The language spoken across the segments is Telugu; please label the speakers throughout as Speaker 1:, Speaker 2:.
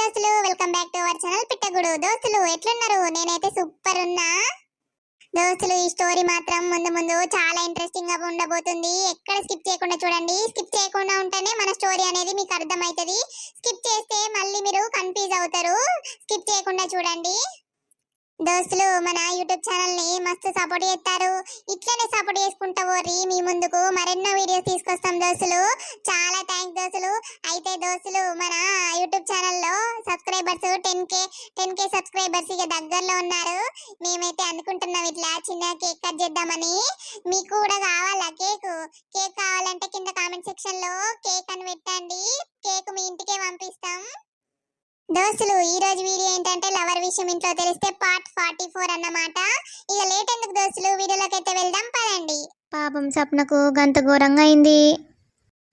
Speaker 1: దోస్తులు welcome back to our channel Pittagudu. దోస్తులు ఎట్లున్నారు? నేనైతే సూపర్ ఉన్నా. దోస్తులు ఈ స్టోరీ మాత్రం ముందు ముందు చాలా ఇంట్రెస్టింగ్గా ఉండబోతుంది. ఎక్కడ స్కిప్ చేయకుండా చూడండి. స్కిప్ చేయకుండా ఉంటేనే మన స్టోరీ అనేది మీకు అర్థమవుతుంది. స్కిప్ చేస్తే మళ్ళీ మీరు కన్ఫ్యూజ్ అవుతారు. స్కిప్ చేయకుండా చూడండి. దోస్తులు మన యూట్యూబ్ ఛానల్ని మస్తు సపోర్ట్ చేస్తారు. ఇట్లనే సపోర్ట్ చేసుకుంటా పోరి మీ ముందుకు మరెన్నో వీడియోస్ తీసుకొస్తాం దోస్తులు. చాలా థ్యాంక్స్ దోస్తులు. అయితే దోస్తులు మన యూట్యూబ్ ఛానల్లో subscribers ten K ten K subscribers ఇక దగ్గరలో ఉన్నారు. మేమైతే అనుకుంటున్నాం ఇట్లా చిన్న కేక్ కట్ చేద్దామని. మీకు కూడా కావాలా కేక్? కేక్ కావాలంటే కింద కామెంట్ సెక్షన్లో కేక్ అని పెట్టండి. దోస్తులు ఈ రోజు వీడియో ఏంటంటే లవర్ విషయం ఇంట్లో తెలిస్తే పార్ట్ ఫార్టీ ఫోర్ అన్నమాట. ఇక లేట్ ఎందుకు దోస్తులు? వీడియోలోకి అయితే వెళ్దాం పదండి. పాపం సప్నకు గంత ఘోరంగా అయింది.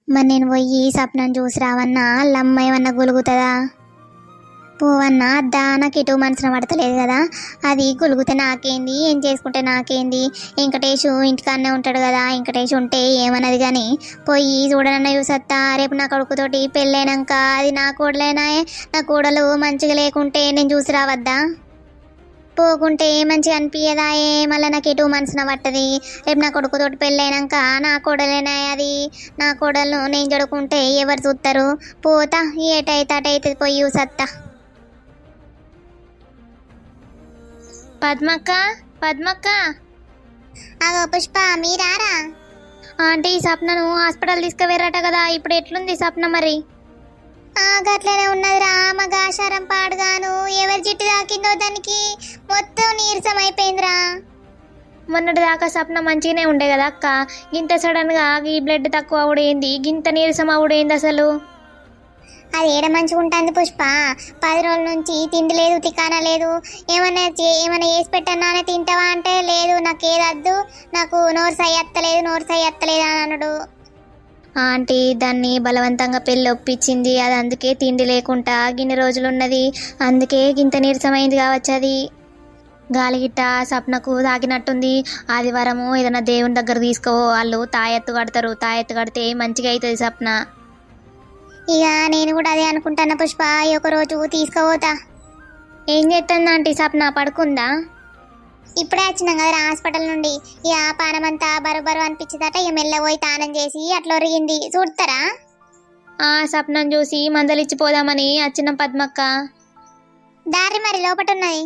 Speaker 1: మరి నేను పోయి సప్నను చూసి రావన్నా? లమ్మ ఏమన్నా గులుగుతుందా? పోవన్న అద్దా నాకు ఎటు మనసున పడతలేదు కదా. అది కొలుగుతే నాకేంది ఏం చేసుకుంటే నాకేంది? వెంకటేషు ఇంటికాడనే ఉంటాడు కదా వెంకటేష్ ఉంటే ఏమన్నది కానీ పోయి చూడనన్న చూసత్తా రేపు నా కొడుకుతోటి పెళ్ళైనాక అది నా కోడలేనా నా కోడలు మంచిగా లేకుంటే నేను చూసి రావద్దా? పోకుంటే మంచిగా అనిపించదా ఏ మళ్ళీ నాకు ఎటు మనసున పట్టది రేపు నా కొడుకుతోటి పెళ్ళైనాక నా కోడలేనా అది నా కోడలు నేను చదువుకుంటే ఎవరు చూస్తారు పోతా ఏటైతే అటైతే పోయి చూసత్తా.
Speaker 2: పద్మక్క పద్మక్క.
Speaker 1: అగో పుష్ప మీరారా?
Speaker 2: ఆంటీ ఈ సప్నను హాస్పిటల్ తీసుకువెర్రట కదా ఇప్పుడు ఎట్లుంది సప్న మరి?
Speaker 1: ఆ గట్లనే ఉన్నదిరా మగాశారం పాడుగాను. ఎవరి జిట్టు తాకిందో దానికి మొత్తం నీరసం అయిపోయిందిరా
Speaker 2: మొన్నటి దాకా సప్న మంచిగానే ఉండే కదా అక్క. గింత సడన్గా ఈ బ్లడ్ తక్కువ అవుడేంది గింత నీరసం అవుడేంది అసలు?
Speaker 1: అది ఏడ మంచిగా ఉంటుంది పుష్ప? పది రోజుల నుంచి తిండి లేదు తికానా లేదు. ఏమైనా చే- వేసి పెట్టన్నానే అని తింటావా అంటే లేదు నాకు ఏదద్దు నాకు నోరు సయ్యత్తలేదు నోరు సయ్యత్తలేదు అని అనడు
Speaker 2: ఆంటీ దాన్ని బలవంతంగా పెళ్ళి ఒప్పించింది. అది అందుకే తిండి లేకుండా గిన్ని రోజులు ఉన్నది. అందుకే గింత నీరసమైంది కావచ్చు అది. గాలిగిట్ట సప్నకు తాకినట్టుంది. ఆదివారము ఏదైనా దేవుని దగ్గర తీసుకో వాళ్ళు తాయెత్తు కడతారు. తాయెత్తు కడితే మంచిగా అవుతుంది సప్న.
Speaker 1: ఇక నేను కూడా అదే అనుకుంటాను పుష్ప ఈ ఒక రోజు తీసుకుపోతా.
Speaker 2: ఏం చేస్తుంది ఆంటీ సప్న పడుకుందా?
Speaker 1: ఇప్పుడే వచ్చినాం కదా హాస్పిటల్ నుండి. ఇక పానమంతా బరు బరు అనిపించిందట ఇక మెల్ల పోయి తానం చేసి అట్లా ఒరిగింది. చూడతారా
Speaker 2: ఆ సప్నం చూసి మందలిచ్చిపోదామని వచ్చిన పద్మక్క.
Speaker 1: దారి మరి లోపట ఉన్నది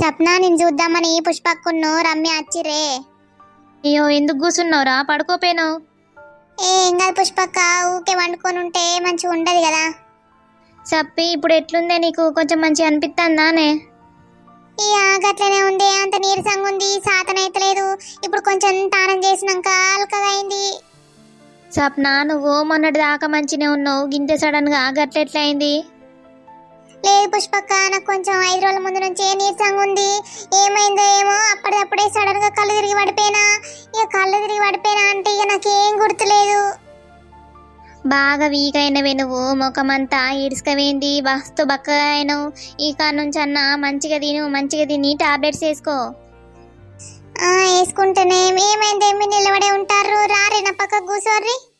Speaker 1: సప్న నేను చూద్దామని పుష్పక్కున్ను రమ్య వచ్చిరే
Speaker 2: అయ్యో ఎందుకు కూర్చున్నావురా? పడుకోపోయినావు.
Speaker 1: ఏ కాదు పుష్పక్క ఊకే వండుకొని ఉంటే మంచిగా ఉండదు కదా.
Speaker 2: చెప్పి ఇప్పుడు ఎట్లుందే నీకు? కొంచెం మంచిగా అనిపిస్తుందానే
Speaker 1: ఇక గట్లనే ఉంది అంత నీరసంగా ఉంది సాతనైతలేదు ఇప్పుడు కొంచెం తానం చేసినాక అల్కగా అయింది.
Speaker 2: సప్న నువ్వు మొన్నటి దాకా మంచినే ఉన్నావు. గింతే సడన్గా గట్లెట్లయింది
Speaker 1: లేదు పుష్పక్క నాకు కొంచెం ఐదు రోజుల ముందు నుంచే నీరసంగా ఉంది. ఏమైందో ఏమో అప్పటిదప్పుడే సడన్గా కళ్ళు తిరిగి పడిపోయినా. ఇక కళ్ళు తిరిగి పడిపోయినా అంటే ఇక నాకేం గుర్తులేదు.
Speaker 2: బాగా వీక్ అయినవే నువ్వు. ముఖమంతా ఇడుసుకవేంది వస్తు బక్కగా అయినవు. ఈ కాడ నుంచి అన్న మంచిగా తిను మంచిగా తిని టాబ్లెట్స్ వేసుకో.
Speaker 1: వేసుకుంటేనే. ఏమైంది? ఏమి నిలబడే ఉంటారు. రారే నా పక్క కూర్చోర్రి.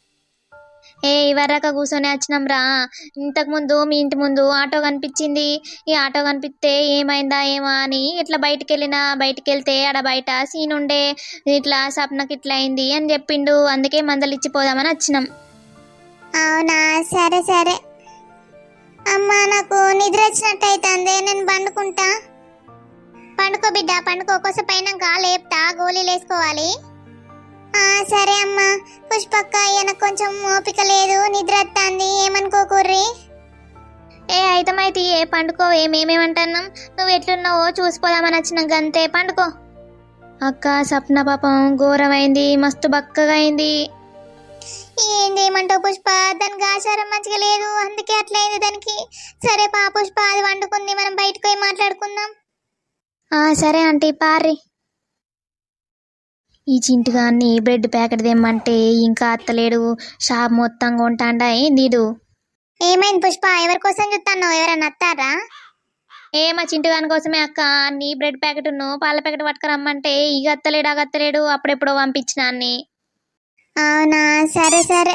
Speaker 2: ఏ ఇవరాక కూర్చొని వచ్చినాం రా. ఇంతకుముందు మీ ఇంటి ముందు ఆటో కనిపించింది. ఈ ఆటో కనిపిస్తే ఏమైందా ఏమా అని ఇట్లా బయటికి వెళ్ళినా బయటికి వెళ్తే ఆడ బయట సీన్ ఉండే. ఇట్లా సప్నకి ఇట్లా అయింది అని చెప్పిండు. అందుకే మందలు ఇచ్చిపోదామని వచ్చినాం.
Speaker 1: అవునా? సరే సరే. అమ్మా నాకు నిద్ర వచ్చినట్టు అవుతుంది నేను పండుకుంటా. పండుకో బిడ్డ పండుకో. కోసం పైన లేపుతా. గోళీలు వేసుకోవాలి. సరే అమ్మా. పుష్పక్క ఈయన కొంచెం ఓపిక లేదు నిద్ర వస్తుంది ఏమనుకోకుర్రి?
Speaker 2: ఏ అయితమైతే ఏ పండుకో ఏమేమేమంటున్నాం? నువ్వు ఎట్లున్నావో చూసిపోదామని వచ్చినాం గంతే. పండుకో. అక్క సప్న పాపం ఘోరమైంది మస్తు బక్కగా అయింది
Speaker 1: ఏంది ఏమంటావు పుష్ప? దానికి ఆచారం మంచిగా లేదు అందుకే అట్లయింది దానికి. సరే పా పుష్ప అది వండుకుంది మనం బయటకు పోయి మాట్లాడుకుందాం.
Speaker 2: ఆ సరే ఆంటీ పారి ఈ చింటుగాన్ని బ్రెడ్ ప్యాకెట్ తెమ్మంటే ఇంకా అత్తలేడు. షాప్ మొత్తం కొంటాండా ఏందిడు?
Speaker 1: ఏమైంది పుష్ప? ఎవరి కోసం చూస్తాను ఎవరన్నా అత్తారా?
Speaker 2: ఏ మా చింటుగాని కోసమే అక్క. నీ బ్రెడ్ ప్యాకెట్ పాల ప్యాకెట్ పట్టుకురమ్మంటే ఇక అత్తలేడు అగత్తలేడు అప్పుడెప్పుడో పంపించిన అన్ని.
Speaker 1: అవునా? సరే సరే.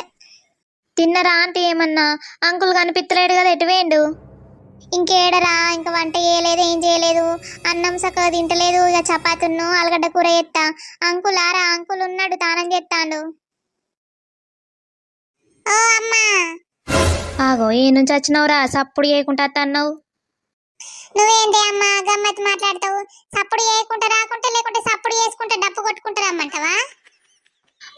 Speaker 2: తిన్నరా ఆంటీ ఏమన్నా? అంకుల్ కనిపిత్తలేడు కదా ఎటు వేయండు
Speaker 1: ఇంకేడరా ఇంక వంట చేయలేదు ఏం చేయలేదు. అన్నం సక్కగా తింటలేదు ఇక చపాతును ఆలుగడ్డ కూర ఎత్తా అంకుల్ ఆరా అంకుల్ ఉన్నాడు తానం చేస్తాడు ఓ అమ్మా!
Speaker 2: ఆగో ఏ నుంచి వచ్చినావురా? సప్పుడు చేయకుండా అన్నావు
Speaker 1: నువ్వేంటి అమ్మా గమ్మత్ మాట్లాడతావు? సప్పుడు చేయకుండా రాకుంటే లేకుంటే సప్పుడు చేసుకుంటే డప్పు కొట్టుకుంటా రమ్మంటావా?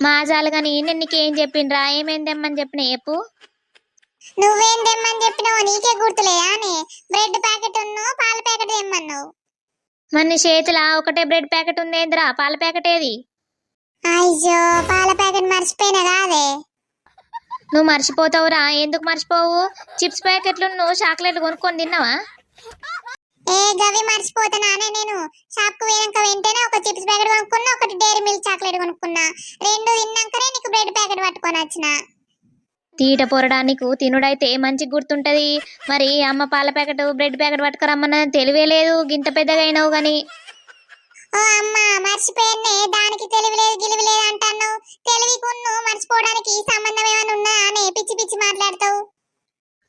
Speaker 2: మాజాలు కానీ నేను నీకేం చెప్పిండ్రా? ఏమేం తెమ్మని చెప్పిన చెప్పు.
Speaker 1: నువ్వేం తెమ్మని చెప్పినావు నీకే గుర్తులేదా అని? బ్రెడ్ ప్యాకెట్ ఉన్ను పాల ప్యాకెట్ తెమ్మన్నావు?
Speaker 2: మరి నీ చేతిలో ఒకటే బ్రెడ్ ప్యాకెట్ ఉందేంద్రా పాల ప్యాకెట్ ఏది?
Speaker 1: అయ్యో పాల ప్యాకెట్ మర్చిపోయినా కాదే?
Speaker 2: నువ్వు మర్చిపోతావురా. ఎందుకు మర్చిపోవు? చిప్స్ ప్యాకెట్లు నువ్వు చాక్లెట్లు కొనుక్కొని తిన్నావా?
Speaker 1: ఏ గవి మర్చిపోతున్నానే నేను. షాప్కు పోయినాక వెంటనే ఒక చిప్స్ ప్యాకెట్ కొనుక్కున్నా ఒకటి డైరీ మిల్క్ చాక్లెట్ కొనుక్కున్నా. రెండు తిన్నాకనే నీకు బ్రెడ్ ప్యాకెట్ పట్టుకొని వచ్చిన.
Speaker 2: తీట పొరడానికి తినుడైతే మంచి గుర్తుంటది. మరి అమ్మ పాల ప్యాకెట్ బ్రెడ్ ప్యాకెట్ పట్టుకురమ్మన్న తెలివే లేదు. గింత పెద్దగా అయినావు గాని.
Speaker 1: ఓ అమ్మా మర్చిపోయానే దానికి తెలివి లేదు గిలివి లేదు అంటున్నావు. తెలివి కొన్ను మర్చిపోవడానికి సంబంధం ఏమైనా ఉందా అనే పిచ్చి పిచ్చి మాట్లాడతావు.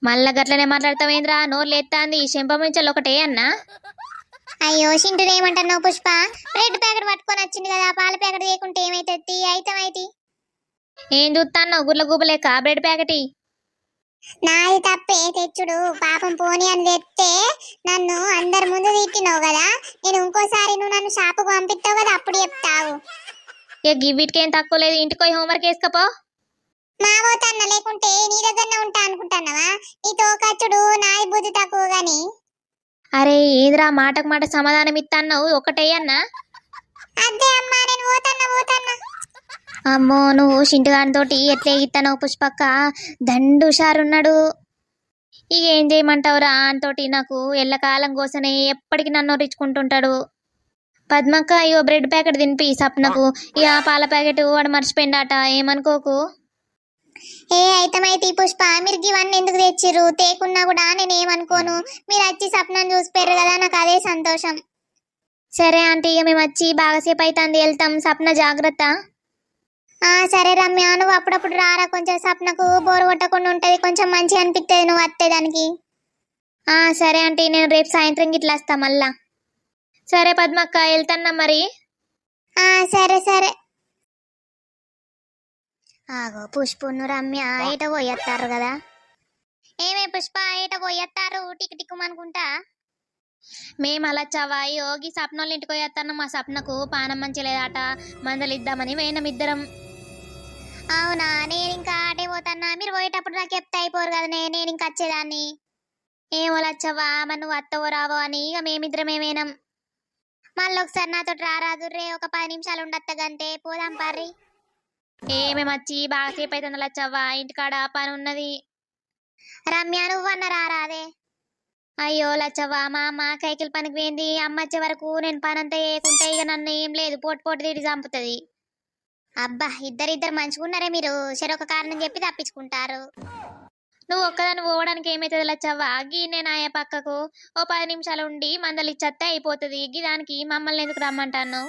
Speaker 2: మళ్ళా గట్లనే మాట్లాడతావేంద్రా నోరు లేత్తాంది చెంపమించలు ఒకటే అన్నా.
Speaker 1: అయ్యో సింటుడు ఏమంటున్నావు పుష్ప. బ్రెడ్ ప్యాకెట్ పట్టుకొని వచ్చింది కదా. పాల ప్యాకెట్ చేయకుంటే ఏమైతుంది? అయితమైతి
Speaker 2: ఏం చూస్తాన్నావు గుర్ల గుబలేక బ్రెడ్ ప్యాకెట్.
Speaker 1: నాది తప్పే తెచ్చుడు. పాపం పోని అని తెస్తే నన్ను అందరి ముందు తిట్టినావు కదా. నేను ఇంకోసారి నువ్వు నన్ను షాపుకు పంపిస్తావు కదా అప్పుడు చెప్తావు.
Speaker 2: ఇక గివ్విటికేం తక్కువ లేదు. ఇంటికి పోయి హోంవర్క్ వేసుకపో
Speaker 1: మా పోతన్న లేకుంటే నీ దగ్గరనే ఉంటా అనుకుంటున్నావా? నీ తోకచ్చుడు నాది బుద్ధి తక్కువ గాని
Speaker 2: అరే ఏదిరా మాటకు మాట సమాధానం ఇత్తన్నావు? ఒకటే అన్నా
Speaker 1: అదే అమ్మా నేను పోతన్నా పోతన్నా.
Speaker 2: అమ్మో నువ్వు చింటుగానితోటి ఎట్లా ఎగిత్తన్నావు పుష్పక్క? దండు హుషారున్నాడు ఇక ఏం చేయమంటావురా అంతోటి నాకు ఎల్లకాలం కోసనే ఎప్పటికి నన్ను రిచ్చుకుంటుంటాడు పద్మక్క అయ్యో బ్రెడ్ ప్యాకెట్ తినిపి సప్నకు. ఇక పాల ప్యాకెట్ వాడు మర్చిపోయిండట ఏమనుకోకు?
Speaker 1: ఏ అయితమైతే ఈ పుష్ప మీరు ఇవన్నీ ఎందుకు తెచ్చిర్రు? తేకున్నా కూడా నేను ఏమనుకోను. మీరు వచ్చి సప్నం చూసిపోయారు కదా నాకు అదే సంతోషం.
Speaker 2: సరే ఆంటీ ఇక మేము వచ్చి బాగాసేపు అవుతుంది వెళ్తాం. సప్న జాగ్రత్త.
Speaker 1: ఆ సరే రమ్య నువ్వు అప్పుడప్పుడు రారా. కొంచెం సప్నకు బోరు కొట్టకుండా ఉంటది. కొంచెం మంచిగా అనిపిస్తుంది నువ్వు వస్తే దానికి.
Speaker 2: ఆ సరే ఆంటీ నేను రేపు సాయంత్రం ఇట్లా వస్తా మళ్ళా. సరే పద్మక్క వెళ్తాన్నా మరి.
Speaker 1: ఆ సరే సరే. ఆగో పుష్పును రమ్య ఏట పోయేస్తారు కదా. ఏమే పుష్ప ఏట పోయేస్తారు టిక్ టిక్కుమనుకుంటా
Speaker 2: మేము అలా చవా యోగి సప్నోళ్ళ ఇంటికి పోయేస్తాను మా సప్నకు పానం మంచి లేదట మందలు ఇద్దామని వేనం ఇద్దరం.
Speaker 1: అవునా? నేను ఇంకా ఆటే పోతానా? మీరు పోయేటప్పుడు నాకు చెప్తే అయిపోరు కదా నేను ఇంకా వచ్చేదాన్ని.
Speaker 2: ఏమో లచ్చవ్వా మరి నువ్వు అత్తవో రావో అని ఇక మేమిద్దరం ఏమేనం.
Speaker 1: మళ్ళీ ఒకసారి నాతో రారాదు రే ఒక పది నిమిషాలు ఉండత్తగంటే పోదాం పర్రి.
Speaker 2: ఏమేమి వచ్చి బాగాసేపు అవుతుంది లచ్చవ్వా ఇంటికాడ పని ఉన్నది.
Speaker 1: రమ్య నువ్వన్న రారాదే.
Speaker 2: అయ్యో లచ్చవ్వా మా అమ్మ కైకిల్ పనికి పోయింది. అమ్మ వచ్చే వరకు నేను పని అంతా చేయకుంటే ఇక నన్ను ఏం లేదు. పోటు పోటు తిరిగి చంపుతుంది.
Speaker 1: అబ్బా ఇద్దరిద్దరు మంచుకున్నారే మీరు. చెరొక కారణం చెప్పి తప్పించుకుంటారు.
Speaker 2: నువ్వు ఒక్కదాన్ని పోవడానికి ఏమైతుంది లచ్చవ్వా? గీ నేను ఆయా పక్కకు. ఓ పది నిమిషాలు ఉండి మందలు ఇచ్చేస్తే అయిపోతుంది. గిదానికి మమ్మల్ని ఎందుకు రమ్మంటాను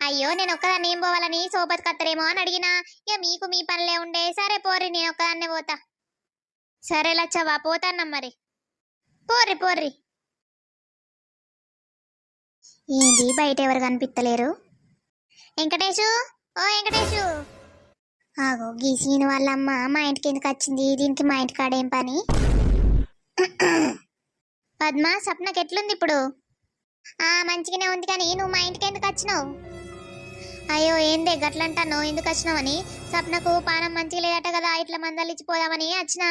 Speaker 1: అయ్యో నేను ఒక్కదాన్ని ఏం పోవాలని సోబత్ కత్తరేమో అని అడిగినా. ఇక మీకు మీ పనిలే ఉండే. సరే పోర్రి నేను ఒక్కదాన్నే పోతా.
Speaker 2: సరే లచ్చవ్వా పోతాన్నా మరి.
Speaker 1: పోర్రి పోర్రి. ఏంటి బయట ఎవరు కనిపిస్తలేరు వెంకటేశు ఓ వెంకటేషు ఆగో గీ గీసీని వాళ్ళమ్మ మా ఇంటికి ఎందుకు వచ్చింది? దీనికి మా ఇంటి కాడ ఏం పని? పద్మ సప్నకి ఎట్లుంది ఇప్పుడు? ఆ మంచిగానే ఉంది కానీ నువ్వు మా ఇంటికి ఎందుకు వచ్చినావు? అయ్యో ఏందే గట్లంటాను ఎందుకు వచ్చినావని? సప్నకు పానం మంచిగా లేదట కదా ఇట్లా మందలిచ్చిపోదామని వచ్చినా.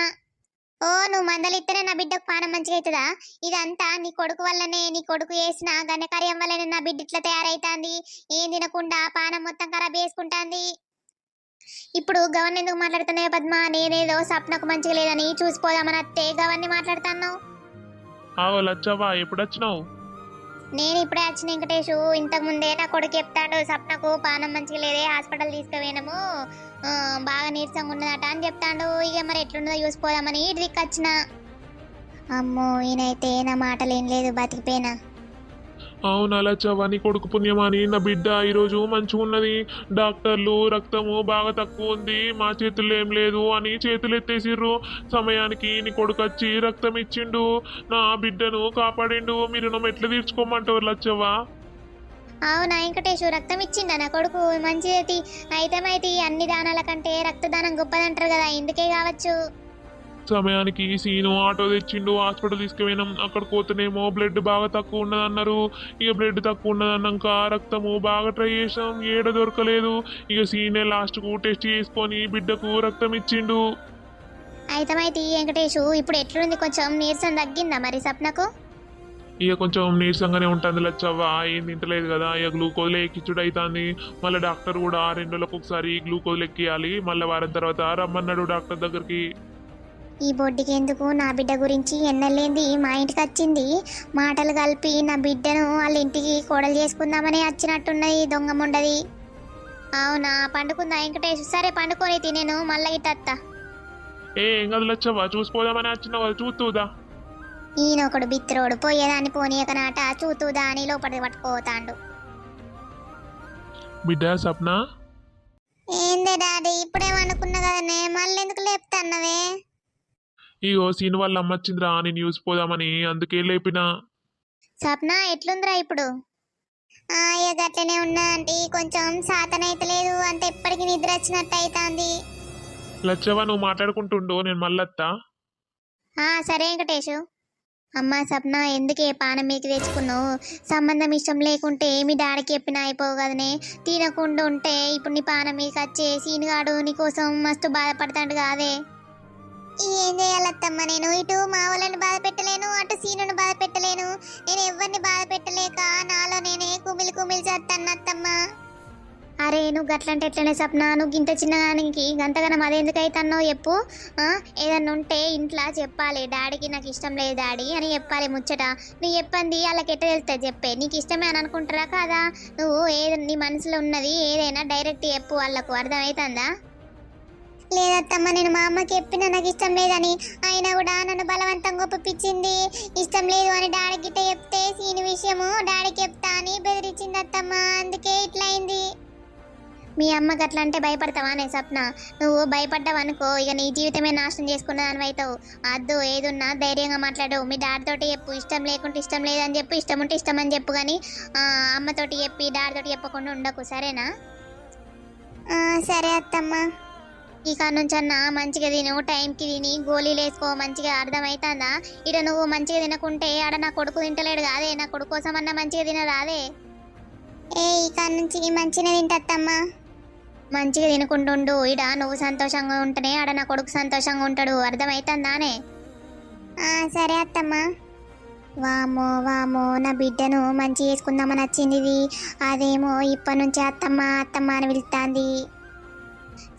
Speaker 1: ఓ నువ్వు మందలు ఇస్తేనే నా బిడ్డకు పానం మంచిగా అవుతుందా? ఇదంతా నీ కొడుకు వల్లనే నీ కొడుకు చేసిన ఘనకార్యం వల్లనే నా బిడ్డ ఇట్లా తయారైతాంది. ఏం తినకుండా పానం మొత్తం ఖరాబ్ చేసుకుంటాంది. ఇప్పుడు గవర్న ఎందుకు మాట్లాడుతున్నాయో పద్మ? నేనేదో సప్నకు మంచిగా లేదని చూసిపోదామని అత్తే గవర్ని మాట్లాడుతాను
Speaker 3: ఎప్పుడు వచ్చినావు
Speaker 1: నేను ఇప్పుడే వచ్చిన వెంకటేషు ఇంతకు ముందే నా కొడుకు చెప్తాడు సప్నకు పానం మంచిగా లేదే హాస్పిటల్ తీసుకుపోయినాము బాగా నీరసంగా ఉన్నదట అని చెప్తాడు. ఇక మరి ఎట్లున్నదో చూసిపోదామని ఇటుదిక్కు వచ్చిన. అమ్మో ఈయనైతే నా మాటలు ఏం లేదు బతికిపోయినా.
Speaker 3: అవునా లచ్చవ్వ నీ కొడుకు పుణ్యమని నా బిడ్డ? ఈరోజు మంచిగా ఉన్నది. డాక్టర్లు రక్తము బాగా తక్కువ ఉంది. మా చేతుల్లో ఏం లేదు అని చేతులు ఎత్తేసిర్రు సమయానికి నీ కొడుకు వచ్చి రక్తం ఇచ్చిండు. నా బిడ్డను కాపాడిండు. మీరు నువ్వు ఎట్లా తీర్చుకోమంటారు లచ్చవ్వ?
Speaker 2: అవునా వెంకటేశు? రక్తం ఇచ్చిండా నా కొడుకు? మంచిది. అయితే అన్ని దానాల కంటే రక్తదానం గొప్పదంటారు కదా. ఎందుకే కావచ్చు?
Speaker 3: సమయానికి సీను ఆటో తెచ్చిండు హాస్పిటల్ తీసుకుపోయినాం. అక్కడ పోతేనేమో బ్లడ్ బాగా తక్కువ ఉన్నదన్నారు. ఇక బ్లడ్ తక్కువ ఉన్నదన్నాక రక్తము బాగా ట్రై చేసాం ఏడ దొరకలేదు. ఇక సీనే లాస్ట్కు టెస్ట్ చేసుకొని బిడ్డకు రక్తం ఇచ్చిండు.
Speaker 2: అయితమైతే వెంకటేషు ఇప్పుడు ఎట్లుంది? కొంచెం నీరసం తగ్గిందా మరి సప్నకు?
Speaker 3: ఇక కొంచెం నీరసంగానే ఉంటుంది లచ్చవ్వ. ఏం తింటలేదు కదా. ఇక గ్లూకోజ్ ఎక్కించుడు అవుతుంది మళ్ళీ డాక్టర్ కూడా రెండు రోజులకు ఒకసారి గ్లూకోజ్ ఎక్కియాలి. మళ్ళీ వారం తర్వాత రమ్మన్నాడు డాక్టర్ దగ్గరికి.
Speaker 2: ఈ బొడ్డికి ఎందుకు నా బిడ్డ గురించి ఎన్నెళ్ళేంది మా ఇంటికి వచ్చింది. మాటలు కలిపి నా బిడ్డను వాళ్ళ ఇంటికి కోడలు చేసుకుందామని వచ్చినట్టున్నది దొంగ ముండది. అవునా? పండుకుందా? వెంకటేష్ సరే పండుకొని తినేను మళ్ళీ ఇట్టత్తా
Speaker 3: ఏ ఏం కాదు లచ్చవ్వ చూసిపోదామని చూస్తూదా
Speaker 2: ఈయనొకడు బిత్తిరోడు పోయేదాన్ని పోనీయక నాట చూతూదా అని లోపలికి పట్టుకోతాండు
Speaker 3: బిడ్డ సప్న?
Speaker 1: ఏందే డాడీ ఇప్పుడేమనుకున్నా కదనే? మళ్ళీ ఎందుకు లేపుతాన్నవే?
Speaker 3: ఇగో సీను వాళ్ళ అమ్మ వచ్చిందిరా నేను చూసిపోదామని అందుకే లేపిన.
Speaker 2: సప్న ఎట్లుందిరా ఇప్పుడు?
Speaker 1: ఆ ఇక గట్లనే ఉన్నా ఆంటీ కొంచెం సాతనైతలేదు అంటే ఎప్పటికీ నిద్ర వచ్చినట్టు అవుతుంది
Speaker 3: లచ్చవ్వ నువ్వు మాట్లాడుకుంటుండు నేను మళ్ళత్తా
Speaker 2: ఆ సరే వెంకటేషు. అమ్మా సప్న ఎందుకే పానం మీకు తెచ్చుకున్నావు? సంబంధం ఇష్టం లేకుంటే మీ డాడీకి చెప్పిన అయిపోవు కదనే. తినకుండా ఉంటే ఇప్పుడు నీ పానం మీకు వచ్చే సీనుగాడు నీ కోసం మస్తు బాధపడతాడు కాదే.
Speaker 1: ఏం చేయాలత్తమ్మ నేను? ఇటు మా వాళ్ళని బాధ పెట్టలేను అటు సీనును బాధ పెట్టలేను. నేను ఎవరిని బాధ పెట్టలేక నాలో నేనే కుమిలి కుమిలి చేస్తాను అత్తమ్మ.
Speaker 2: అరే నువ్వు గట్లంటే ఎట్లనే సప్న? నువ్వు గింత చిన్నగానికి గంతగానం అదెందుకు అవుతానో చెప్పు. ఏదన్నా ఉంటే ఇంట్లో చెప్పాలి. డాడీకి నాకు ఇష్టం లేదు డాడీ అని చెప్పాలి ముచ్చట. నువ్వు చెప్పండి వాళ్ళకి ఎట్ట తెలుస్తుంది చెప్పే. నీకు ఇష్టమే అని అనుకుంటారా కాదా? నువ్వు ఏది నీ మనసులో ఉన్నది ఏదైనా డైరెక్ట్ చెప్పు వాళ్ళకు. అర్థమవుతుందా
Speaker 1: లేదత్తమ్మ నేను మా అమ్మకి చెప్పిన నాకు ఇష్టం లేదని. అయినా కూడా నన్ను బలవంతంగా ఒప్పించింది. ఇష్టం లేదు అని డాడీ గిట్ట చెప్తే సీని విషయము డాడీకి చెప్తా అని బెదిరించింది అత్తమ్మ. అందుకే ఇట్లా అయింది.
Speaker 2: మీ అమ్మకి అట్లా అంటే భయపడతావా స్వప్న. నువ్వు భయపడ్డావు అనుకో ఇక నీ జీవితమే నాశనం చేసుకున్న దానివైతావు అద్దు ఏదున్నా ధైర్యంగా మాట్లాడు. మీ డాడీతోటి చెప్పు. ఇష్టం లేకుంటే ఇష్టం లేదని చెప్పు. ఇష్టం ఉంటే ఇష్టం అని చెప్పు కానీ అమ్మతోటి చెప్పి డాడీతోటి చెప్పకుండా ఉండకు. సరేనా?
Speaker 1: సరే అత్తమ్మ.
Speaker 2: ఈ కాడ నుంచి అన్న మంచిగా తిను టైంకి తిని గోళీలు వేసుకో మంచిగా అర్థమవుతుందా ఇడ నువ్వు మంచిగా తినకుంటే ఆడ నా కొడుకు తింటలేడు కాదే నా కొడుకు కోసం అన్న మంచిగా తినరాదే?
Speaker 1: ఏ ఈ కాడ నుంచి మంచిగా తింటత్తమ్మ.
Speaker 2: మంచిగా తినుకుంటుండు ఇడ నువ్వు సంతోషంగా ఉంటేనే ఆడ నా కొడుకు సంతోషంగా ఉంటాడు అర్థమవుతుందానే
Speaker 1: సరే అత్తమ్మ.
Speaker 2: వామో వామో నా బిడ్డను మంచి చేసుకుందామని వచ్చింది అదేమో ఇప్పటి నుంచి అత్తమ్మ అత్తమ్మ అని పిలుస్తాంది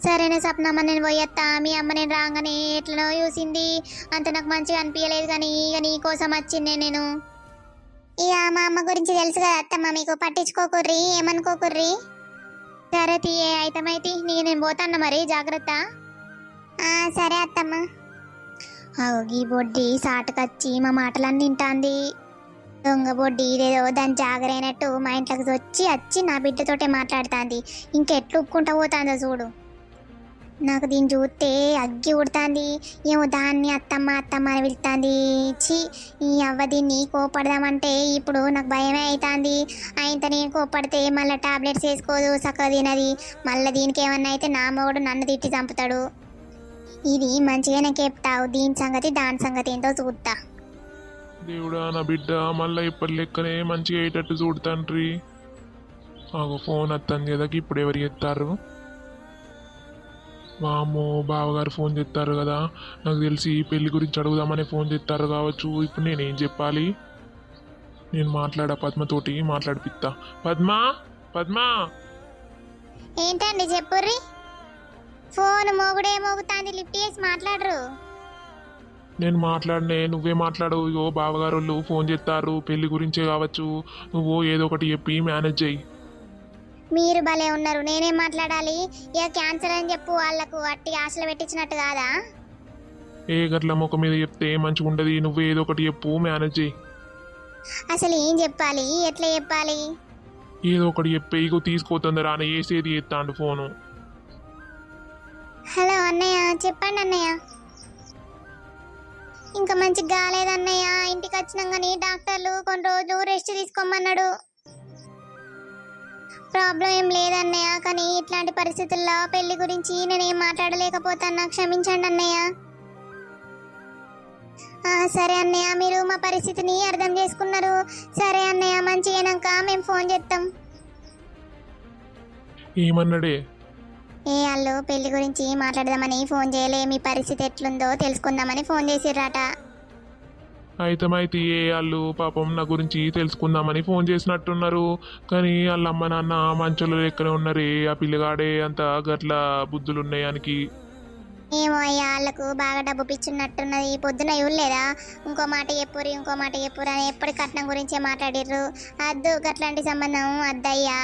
Speaker 2: సరేనే సప్నమ్మ నేను పోయేస్తా మీ అమ్మ నేను రాగానే ఎట్లనో చూసింది. అంత నాకు మంచిగా అనిపించలేదు కానీ ఇక నీ కోసం వచ్చిందే నేను.
Speaker 1: ఇక మా అమ్మ గురించి తెలుసు కదా అత్తమ్మ మీకు పట్టించుకోకుర్రి ఏమనుకోకుర్రి
Speaker 2: సరే తీయే అయితమైతే నీకు నేను పోతాను మరి జాగ్రత్త.
Speaker 1: సరే అత్తమ్మ.
Speaker 2: అగో గీ బొడ్డి సాటుకొచ్చి మా మాటలన్నీ తింటాంది దొంగ బొడ్డి ఇదేదో దాని జాగరైనట్టు మా ఇంట్లోకి వచ్చి వచ్చి నా బిడ్డతోటే మాట్లాడుతుంది. ఇంకెట్లు ఉప్పుకుంటా పోతుందో చూడు. నాకు దీన్ని చూస్తే అగ్గి ఉడుతుంది. ఏమో దాన్ని అత్తమ్మ అత్తమ్మ అని పిలుతుంది. ఛీ ఈ అవ్వ దీన్ని కోపడదామంటే ఇప్పుడు నాకు భయమే అవుతుంది ఆయనతో నేను కోపడితే మళ్ళీ టాబ్లెట్స్ వేసుకోదు చక్కగా తినది. మళ్ళీ దీనికి ఏమన్నా అయితే నా మొగుడు నన్ను తిట్టి చంపుతాడు. ఇది మంచిగానే చెప్తావు. దీని సంగతి దాని సంగతి ఏంటో చూద్దా
Speaker 3: దేవుడా నా బిడ్డ మళ్ళీ ఇప్పటి లెక్కనే మంచిగా అయ్యేటట్టు చూడు ఫోన్ వస్తుంది కదా ఇప్పుడు ఎవరు చేస్తారు వామ్మో బావగారు ఫోన్ చేస్తారు కదా. నాకు తెలిసి పెళ్ళి గురించి అడుగుదామని ఫోన్ చేస్తారు కావచ్చు. ఇప్పుడు నేనేం చెప్పాలి? నేను మాట్లాడా పద్మతోటి మాట్లాడిపిస్తా పద్మ! పద్మ!
Speaker 2: ఏంటండి చెప్పుర్రి? ఫోన్ మోగుడే మోగుతాంది లిఫ్ట్ చేసి మాట్లాడరు.
Speaker 3: నేను మాట్లాడినే నువ్వే మాట్లాడు ఇగో బావగారు ఫోన్ చేస్తారు పెళ్ళి గురించే కావచ్చు. నువ్వు ఏదో ఒకటి చెప్పి మేనేజ్ చెయ్యి
Speaker 2: మీరు భలే ఉన్నారు. నేనేం మాట్లాడాలి? ఇక క్యాన్సర్ అని చెప్పు వాళ్ళకు అట్టి ఆశలు పెట్టించినట్టు కాదా?
Speaker 3: ఏ గట్ల ముఖం మీద చెప్తే మంచిగా ఉండదు? నువ్వు ఏదో ఒకటి చెప్పు మేనేజ్ చేయి.
Speaker 1: అసలు ఏం చెప్పాలి? ఎట్లా చెప్పాలి?
Speaker 3: ఏదో ఒకటి చెప్పే ఇగో తీసుకోతుందరా అని వేసేది ఎత్తాండు ఫోను.
Speaker 1: హలో అన్నయ్య చెప్పండి అన్నయ్య. ఇంకా మంచిగా కాలేదన్నయ్య. ఇంటికి వచ్చినాం కానీ డాక్టర్లు కొన్ని రోజులు రెస్ట్ తీసుకోమన్నాడు. ప్రాబ్లం ఏం లేదన్నయ్య కానీ ఇట్లాంటి పరిస్థితుల్లో పెళ్ళి గురించి నేనేం మాట్లాడలేకపోతాను క్షమించండి అన్నయ్య. సరే అన్నయ్య మీరు మా పరిస్థితిని అర్థం చేసుకున్నారు. సరే అన్నయ్య మంచిగానాక మేము ఫోన్ చేస్తాం
Speaker 3: ఏమన్నాడే?
Speaker 1: ఏ వాళ్ళు పెళ్ళి గురించి మాట్లాడదామని ఫోన్ చేయలే. మీ పరిస్థితి ఎట్లుందో తెలుసుకుందామని ఫోన్ చేసిర్రట.
Speaker 3: అయితమైతే వాళ్ళు పాపం నా గురించి తెలుసుకుందామని ఫోన్ చేసినట్టున్నారు. కానీ వాళ్ళ అమ్మ నాన్న మంచోళ్ళు ఎక్కడ ఉన్నారే ఆ పిల్లగాడే అంత గట్ల బుద్ధులు ఉన్నాయానికి
Speaker 1: ఏమో అయ్యా వాళ్ళకు బాగా డబ్బు పిచ్చున్నట్టున్నది. పొద్దున ఇవ్వలేదా? ఇంకో మాట చెప్పురు ఇంకో మాట చెప్పురు అని ఎప్పటి కట్నం గురించే మాట్లాడిర్రు? అద్దు గట్లాంటి సంబంధం అద్దయ్యా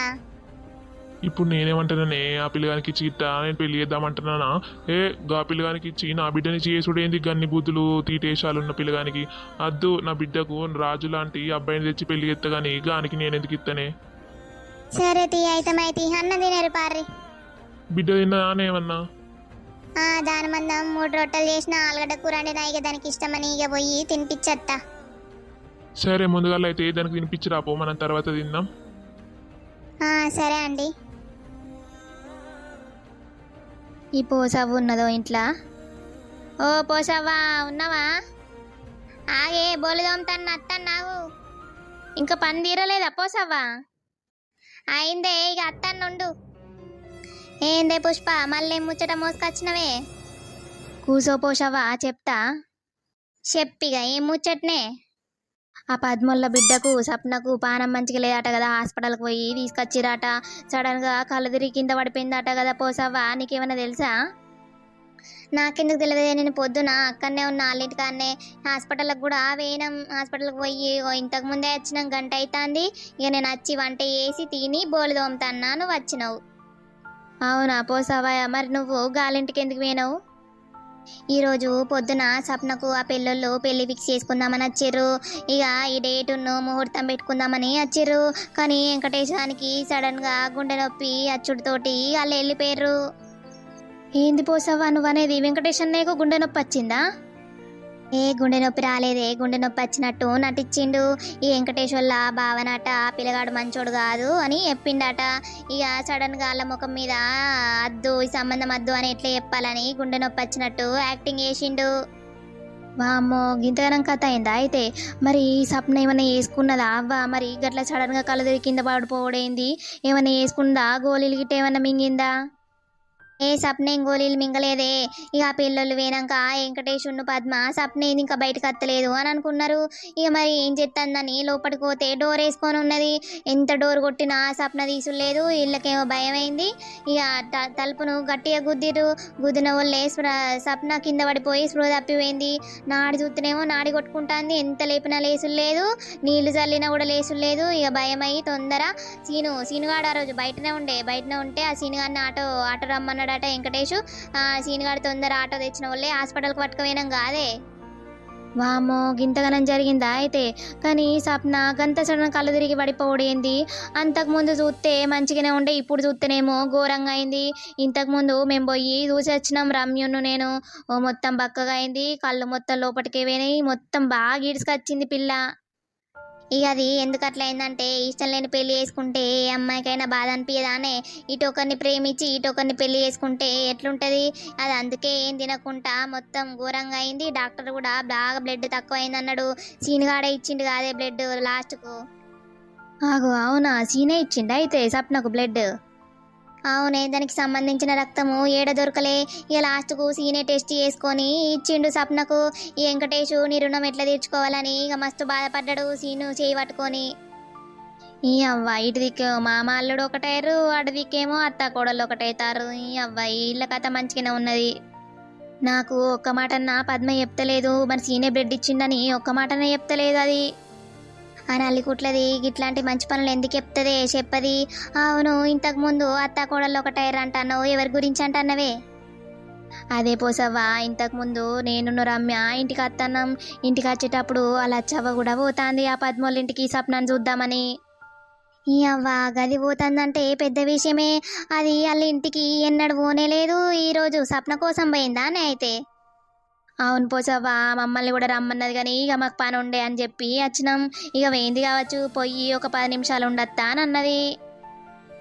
Speaker 3: ఇప్పుడు నేనేమంటాననే ఆ పిల్లగానికి ఇచ్చి ఇట్టా నేను పెళ్ళి చేద్దామంటున్నానా? ఏ గా పిల్లగానికి ఇచ్చి నా బిడ్డని చేసుడేంది గన్ని బుద్ధులు తీటేశాలు ఉన్న పిల్లగానికి? అద్దు నా బిడ్డకు రాజు లాంటి అబ్బాయిని తెచ్చి పెళ్ళి చేస్తా గానీ గానికి నేను ఎందుకు ఇత్తనే?
Speaker 1: సరే తీ అయితమైతి అన్న తినరు పార్రి.
Speaker 3: బిడ్డ తిన్నదానే ఏమన్నా?
Speaker 1: ఆ దాని మందం మూడు రొట్టెలు చేసిన ఆలుగడ్డ కూర అంటే ఇక దానికి ఇష్టమని ఇక పోయి తినిపించత్తా
Speaker 3: సరే ముందుగా అయితే దానికి తినిపించిరాపో మనం తర్వాత తిందాం.
Speaker 1: ఆ, సరే అండి.
Speaker 2: ఈ పోసవ్వ ఉన్నదో ఇంట్లో? ఓ పోసవ్వా ఉన్నావా? ఆగే బోలుదోమతాను అత్తన్నావు ఇంకా పని తీరలేదా పోసవ్వా? అయిందే ఇక అత్తన్నుండు ఏందే పుష్ప మళ్ళీ ముచ్చట మోసుకొచ్చినవే? కూసో పోసవ్వా చెప్తా. చెప్పిగా ఏం ముచ్చట్నే? ఆ పద్మల్ల బిడ్డకు సప్నకు పానం మంచిగా లేదట కదా హాస్పిటల్కి పోయి తీసుకొచ్చిరాట. సడన్గా కళ్ళు తిరిగి కింద పడిపోయిందట కదా పోసావా? నీకేమైనా తెలుసా? నాకెందుకు తెలియదు నేను పొద్దున అక్కడనే ఉన్న వాళ్ళింటికాడనే హాస్పిటల్కి కూడా వేయినాం హాస్పిటల్కి పోయి ఇంతకు ముందే వచ్చినాం గంట అవుతుంది ఇక నేను వచ్చి వంట చేసి తిని బోలు తోముతాను నువ్వు వచ్చినావు. అవునా పోసావా? మరి నువ్వు గాలింటికి ఎందుకు పోయినావు? ఈరోజు పొద్దున సప్నకు ఆ పెళ్ళోళ్ళు పెళ్ళి ఫిక్స్ చేసుకుందామని వచ్చారు. ఇక ఈ డేటును ముహూర్తం పెట్టుకుందామని వచ్చారు. కానీ వెంకటేశానికి సడన్గా గుండె నొప్పి అచ్చుడితోటి వాళ్ళు వెళ్ళిపోయారు ఏంది పోసావా నువ్వు అనేది వెంకటేశ్ అన్నయ్యకు గుండె నొప్పి వచ్చిందా? ఏ గుండె నొప్పి రాలేదే గుండె నొప్పి వచ్చినట్టు నటించిండు. ఈ వెంకటేశ్వర్ల భావనట పిల్లగాడు మంచోడు కాదు అని చెప్పిండట. ఇక సడన్గా వాళ్ళ ముఖం మీద అద్దు ఈ సంబంధం అద్దు అని ఎట్లా చెప్పాలని గుండె నొప్పి వచ్చినట్టు యాక్టింగ్ చేసిండు. వామ్మో గింతగనం కథ అయిందా అయితే? మరి ఈ సప్న ఏమైనా వేసుకున్నదా అవ్వ మరి గట్ల సడన్గా కళ్ళు కింద పడిపోవడేంది? ఏమైనా వేసుకుందా గోళీలు గిట్ట ఏమైనా మింగిందా? ఏ సప్నేం గోళీలు మింగలేదే. ఇక పిల్లలు వేనాక వెంకటేశును పద్మ సప్నేది ఇంకా బయటకు అత్తలేదు అని అనుకున్నారు. ఇక మరి ఏం చెప్తుందని లోపలికి పోతే డోర్ వేసుకొని ఉన్నది. ఎంత డోర్ కొట్టినా సప్న తీసులేదు వీళ్ళకేమో భయం అయింది ఇక త- తలుపును గట్టిగా గుద్దిరు. గుద్దిన వాళ్ళే స్ప్ర- సప్న కింద పడిపోయి స్పృహ తప్పిపోయింది. నాడి చూస్తేనేమో నాడి కొట్టుకుంటాంది. ఎంత లేపినా లేసులు లేదు నీళ్ళు చల్లినా కూడా లేసులు లేదు ఇక భయం అయ్యి తొందర సీను సీనుగాడు ఆ రోజు బయటనే ఉండే. బయటనే ఉంటే ఆ సీనుగాడిని ఆటో ఆటో రమ్మన్నాడట వెంకటేష్. ఆ సీనుగాడు తొందర ఆటో తెచ్చిన వాళ్ళే హాస్పిటల్కి పట్టుకుపోయినాం కాదే. వామో గింతగనం జరిగిందా అయితే? కానీ సప్న గంత సడన్ కళ్ళు తిరిగి పడిపోవడేంది అంతకుముందు చూస్తే మంచిగానే ఉండే ఇప్పుడు చూస్తేనేమో ఘోరంగా అయింది. ఇంతకుముందు మేము పోయి చూసి వచ్చినాం రమ్యును నేను. ఓ మొత్తం బక్కగా అయింది. కళ్ళు మొత్తం లోపలికి పోయినాయి. మొత్తం బాగా ఈడ్చుకొచ్చింది పిల్ల. ఇక అది ఎందుకు అట్లా అయిందంటే ఇష్టం లేని పెళ్ళి చేసుకుంటే ఏ అమ్మాయికైనా బాధ అనిపించదానే ఇటు ఒకరిని ప్రేమించి ఇటు ఒకరిని పెళ్ళి చేసుకుంటే ఎట్లుంటుంది? అది అందుకే ఏం తినకుండా మొత్తం ఘోరంగా అయింది. డాక్టర్ కూడా బాగా బ్లడ్ తక్కువ అయింది అన్నాడు సీనుగాడే ఇచ్చిండు కాదే బ్లడ్ లాస్ట్కు. ఆగు అవునా? సీనే ఇచ్చిండు అయితే సప్నకు బ్లడ్? అవునే దానికి సంబంధించిన రక్తము ఏడ దొరకలే. ఇక లాస్ట్కు సీనే టెస్ట్ చేసుకొని ఇచ్చిండు సప్నకు ఈ వెంకటేషు నీ రుణం ఎట్లా తీర్చుకోవాలని ఇక మస్తు బాధపడ్డాడు సీను చేయి పట్టుకొని. ఈ అవ్వ ఇటు దిక్కు మామ అల్లుడు ఒకటైరు అటు దిక్కేమో అత్త కోడలు ఒకటైతారు. ఈ అవ్వ ఇళ్ళ కథ మంచిగానే ఉన్నది. నాకు ఒక్క మాటన్నా పద్మ చెప్తలేదు మరి సీనే బ్రెడ్ ఇచ్చిండని ఒక్క మాటనే చెప్తలేదు అది. అని అల్లికుట్లది ఇట్లాంటి మంచి పనులు ఎందుకు చెప్తుంది? చెప్పది. అవును ఇంతకు ముందు అత్త కోడలు ఒకటైరు అంటున్నావు ఎవరి గురించి అంటున్నవే? అదే పోసవ్వా ఇంతకుముందు నేను రమ్య ఇంటికి అత్తన్నాం ఇంటికి వచ్చేటప్పుడు అలా లచ్చవ్వ కూడా పోతాంది ఆ పద్మోళ్ళ ఇంటికి సప్నాన్ని చూద్దామని. ఈ అవ్వ గది పోతుందంటే పెద్ద విషయమే. అది వాళ్ళ ఇంటికి ఎన్నడు పోనే లేదు ఈరోజు సప్న కోసం పోయిందా అని అయితే? అవును పోసవ్వా మమ్మల్ని కూడా రమ్మన్నది కానీ ఇక మాకు పని ఉండే అని చెప్పి వచ్చినాం. ఇక వేయింది కావచ్చు పోయి ఒక పది నిమిషాలు ఉండొత్తా అని అన్నది.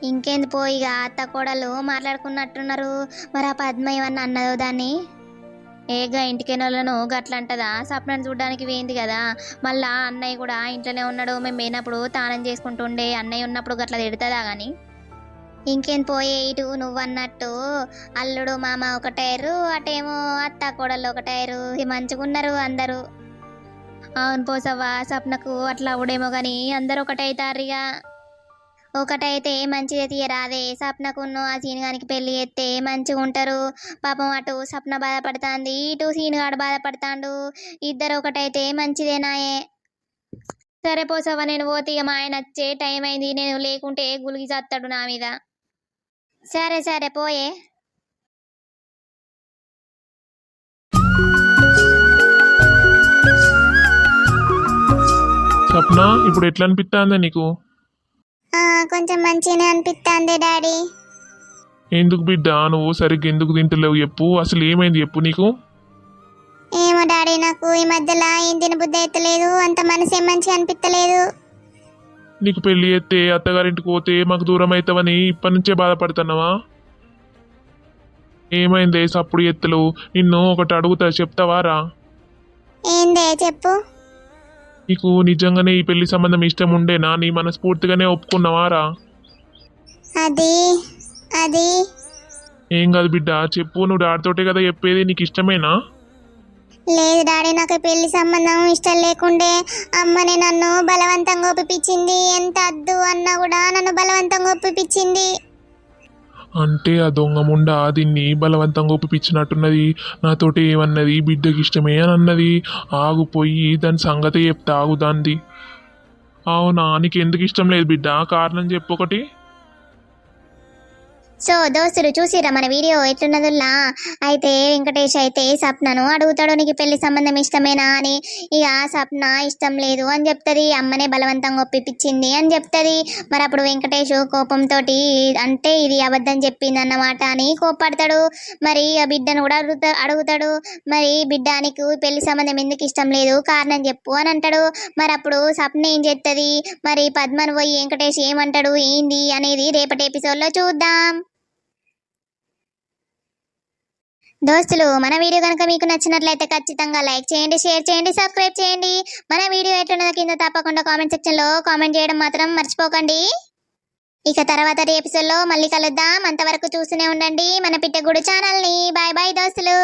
Speaker 2: ఇంకేంది పోయి ఇక అత్త కోడలు మాట్లాడుకున్నట్టున్నారు. మరి ఆ పద్మ ఏమన్నా అన్నదో దాన్ని? ఏగా ఇంటికెనోళ్ళను గట్ల అంటదా సప్నని చూడడానికి వేయింది కదా. మళ్ళా అన్నయ్య కూడా ఇంట్లోనే ఉన్నాడు. మేము పోయినప్పుడు తానం చేసుకుంటుండే. అన్నయ్య ఉన్నప్పుడు గట్ల తిడుతుందా కానీ ఇంకేం పోయే ఇటు నువ్వన్నట్టు అల్లుడు మామ ఒక టైరు అటేమో అత్త కోడలు ఒక టైరు ఇక మంచిగున్నారు అందరూ. అవును పోసవ్వా సప్నకు అట్లా అవుడేమో కానీ అందరూ ఒకటైతారుగా ఒకటైతే మంచిదే తీయరాదే సప్నకును ఆ సీనుగానికి పెళ్ళి చేస్తే మంచిగా ఉంటారు పాపం అటు సప్న బాధపడుతుంది ఇటు సీనుగాడు బాధపడతాడు ఇద్దరు ఒకటైతే మంచిదేనాయే సరే పోసవ్వ నేను పోతే ఇక మా ఆయన వచ్చే టైం అయింది నేను లేకుంటే గులిగి చస్తాడు నా మీద. సరే సరే పోయే.
Speaker 3: సప్న ఇప్పుడు ఎట్లా అనిపిస్తాందా నీకు?
Speaker 1: కొంచెం మంచిగానే అనిపిస్తుంది డాడీ.
Speaker 3: ఎందుకు బిడ్డ? నువ్వు సరిగ్గా ఎందుకు తింటలేవు చెప్పు. అసలు ఏమైంది చెప్పు నీకు?
Speaker 1: ఏమో డాడీ నాకు ఈ మధ్యలో ఏం తినబుద్ధి అయితలేదు. అంత మనసు ఏం మంచిగా అనిపించలేదు
Speaker 3: నీకు పెళ్ళి ఎత్తే అత్తగారింటికి పోతే మాకు దూరం అవుతావని ఇప్పటి నుంచే బాధపడుతున్నావా? ఏమైందే సప్పుడు ఎత్తులు? నిన్ను ఒకటి అడుగుతా చెప్తావారా
Speaker 1: ఏందే చెప్పు.
Speaker 3: నీకు నిజంగానే ఈ పెళ్ళి సంబంధం ఇష్టం ఉండేనా? నీ మనస్ఫూర్తిగానే ఒప్పుకున్నావారా
Speaker 1: అది అది.
Speaker 3: ఏం కాదు బిడ్డ చెప్పు. నువ్వు డాడితోటే కదా చెప్పేది నీకు ఇష్టమేనా?
Speaker 1: లేదు డాడీ నాకు పెళ్ళి సంబంధం ఇష్టం లేకుండే అమ్మనే నన్ను బలవంతంగా ఒప్పిపించింది. ఎంత అద్దు అన్నా కూడా నన్ను బలవంతంగా ఒప్పిపించింది.
Speaker 3: అంటే ఆ దొంగ ముండ దీన్ని బలవంతంగా ఒప్పిపించినట్టున్నది. నాతోటి ఏమన్నది? బిడ్డకి ఇష్టమే అని అన్నది. ఆగుపోయి దాని సంగతి చెప్తా ఆగుదాంది అవునా? నీకు ఎందుకు ఇష్టం లేదు బిడ్డ? కారణం చెప్పు ఒకటి.
Speaker 1: సో దోస్తులు చూసిరా మన వీడియో ఎట్లున్నదుల్లా అయితే వెంకటేష్ అయితే సప్నను అడుగుతాడు నీకు పెళ్ళి సంబంధం ఇష్టమేనా? అని. ఇక సప్న ఇష్టం లేదు అని చెప్తుంది. అమ్మనే బలవంతంగా ఒప్పిపించింది అని చెప్తుంది. మరి అప్పుడు వెంకటేష్ కోపంతో అంటే ఇది అబద్ధం చెప్పింది అన్నమాట అని కోపడతాడు మరి ఆ బిడ్డను కూడా అడుగుతా అడుగుతాడు. మరి బిడ్డ నీకు పెళ్ళి సంబంధం ఎందుకు ఇష్టం లేదు? కారణం చెప్పు అని అంటాడు. మరి అప్పుడు సప్న ఏం చేస్తుంది మరి పద్మను పోయి వెంకటేష్ ఏమంటాడు? ఏంది? అనేది రేపటి ఎపిసోడ్లో చూద్దాం. దోస్తులు మన వీడియో కనుక మీకు నచ్చినట్లయితే ఖచ్చితంగా లైక్ చేయండి షేర్ చేయండి సబ్స్క్రైబ్ చేయండి. మన వీడియో ఎట్లున్నదో కింద తప్పకుండా కామెంట్ సెక్షన్లో కామెంట్ చేయడం మాత్రం మర్చిపోకండి. ఇక తర్వాత ఎపిసోడ్లో మళ్ళీ కలుద్దాం. అంతవరకు చూస్తూనే ఉండండి. మన పిట్టగూడు ఛానల్ని. బాయ్ బాయ్ దోస్తులు.